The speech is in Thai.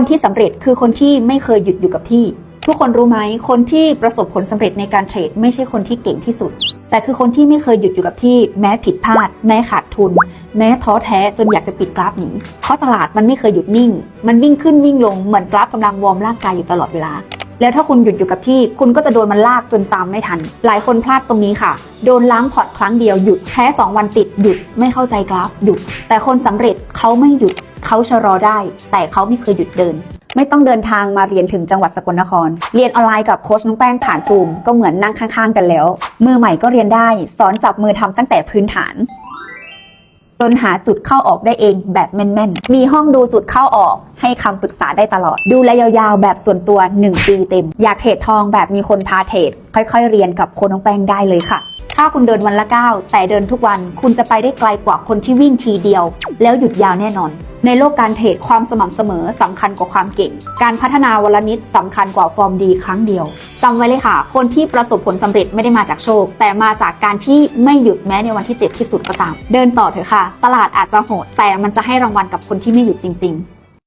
คนที่สำเร็จคือคนที่ไม่เคยหยุดอยู่กับที่ ทุกคนรู้ไหมคนที่ประสบผลสำเร็จในการเทรดไม่ใช่คนที่เก่งที่สุด แต่คือคนที่ไม่เคยหยุดอยู่กับที่ แม้ผิดพลาด แม้ขาดทุน แม้ท้อแท้จนอยากจะปิดกราฟหนีเพราะตลาดมันไม่เคยหยุดนิ่ง มันวิ่งขึ้นวิ่งลงเหมือนกราฟกำลังวอร์มร่างกายอยู่ตลอดเวลาแล้วถ้าคุณหยุดอยู่กับที่คุณก็จะโดนมันลากจนตามไม่ทัน หลายคนพลาดตรงนี้ค่ะ โดนล้างพอร์ตครั้งเดียวหยุดแพ้2วันติดหยุดไม่เข้าใจกราฟหยุด แต่คนสำเร็จเขาไม่หยุด เขาชะลอได้ แต่เขาไม่เคยหยุดเดิน ไม่ต้องเดินทางมาเรียนถึงจังหวัดสกลนคร เรียนออนไลน์กับโค้ชน้องแป้งผ่านซูม ก็เหมือนนั่งข้างๆกันแล้ว มือใหม่ก็เรียนได้ สอนจับมือทำตั้งแต่พื้นฐานจนหาจุดเข้าออกได้เองแบบแม่นๆ มีห้องดูจุดเข้าออก ให้คำปรึกษาได้ตลอด ดูแลยาวๆ แบบส่วนตัว 1 ปีเต็ม อยากเทรดทองแบบมีคนพาเทรดค่อยๆ เรียนกับโคนน้องแป้งได้เลยค่ะ ถ้าคุณเดินวันละก้าวแต่เดินทุกวันคุณจะไปได้ไกลกว่าคนที่วิ่งทีเดียว แล้วหยุดยาวแน่นอน ในโลกการเทรดความสม่ำเสมอสำคัญกว่าความเก่ง การพัฒนาวลนิดสำคัญกว่าฟอร์มดีครั้งเดียวจำไว้เลยค่ะ คนที่ประสบผลสำเร็จไม่ได้มาจากโชค แต่มาจากการที่ไม่หยุดแม้ในวันที่เจ็บที่สุดก็ตาม เดินต่อเถอะค่ะ ตลาดอาจจะโหดแต่มันจะให้รางวัลกับคนที่ไม่หยุดจริง ๆ